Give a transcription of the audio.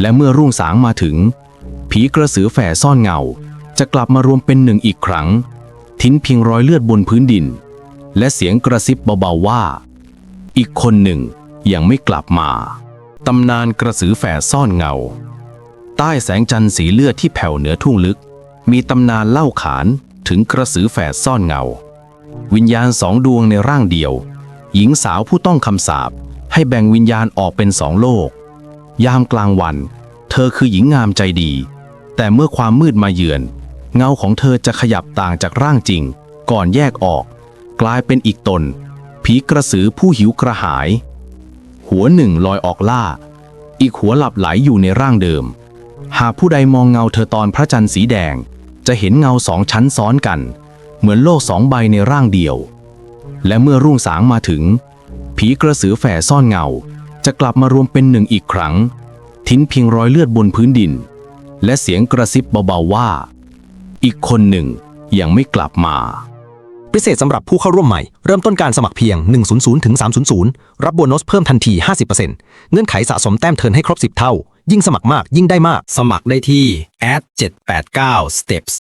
และเมื่อรุ่งสางมาถึง ผีกระสือแฝซ่อนเงา จะกลับมารวมเป็นหนึ่งอีกครั้ง ทิ้นเพียงรอยเลือดบนพื้นดิน และเสียงกระซิบเบาๆว่า อีกคนหนึ่งยังไม่กลับมาตำนานกระสือแฝดซ่อนเงา ใต้แสงจันทร์สีเลือดที่แผ่วเหนือทุ่งลึก มีตำนานเล่าขานถึงกระสือแฝดซ่อนเงา วิญญาณสองดวงในร่างเดียว หญิงสาวผู้ต้องคำสาปให้แบ่งวิญญาณออกเป็นสองโลก ยามกลางวัน เธอคือหญิงงามใจดี แต่เมื่อความมืดมาเยือน เงาของเธอจะขยับต่างจากร่างจริง ก่อนแยกออก กลายเป็นอีกตน ผีกระสือผู้หิวกระหาย หัวหนึ่งลอยออกล่า อีกหัวหลับไหลอยู่ในร่างเดิม หากผู้ใดมองเงาเธอตอนพระจันทร์สีแดง จะเห็นเงาสองชั้นซ้อนกัน เหมือนโลกสองใบในร่างเดียว และเมื่อรุ่งสางมาถึง ผีกระสือแฝซ่อนเงา จะกลับมารวมเป็นหนึ่งอีกครั้ง ทิ้นเพียงรอยเลือดบนพื้นดิน และเสียงกระซิบเบาๆว่า อีกคนหนึ่งยังไม่กลับมา พิเศษสำหรับผู้เข้าร่วมใหม่ เริ่มต้นการสมัครเพียง 100ถึง300 รับโบนัสเพิ่มทันที 50%เงื่อนไขสะสมแต้มเทิร์นให้ครบ 10 เท่า ยิ่งสมัครมากยิ่งได้มาก สมัครได้ที่ at 789 steps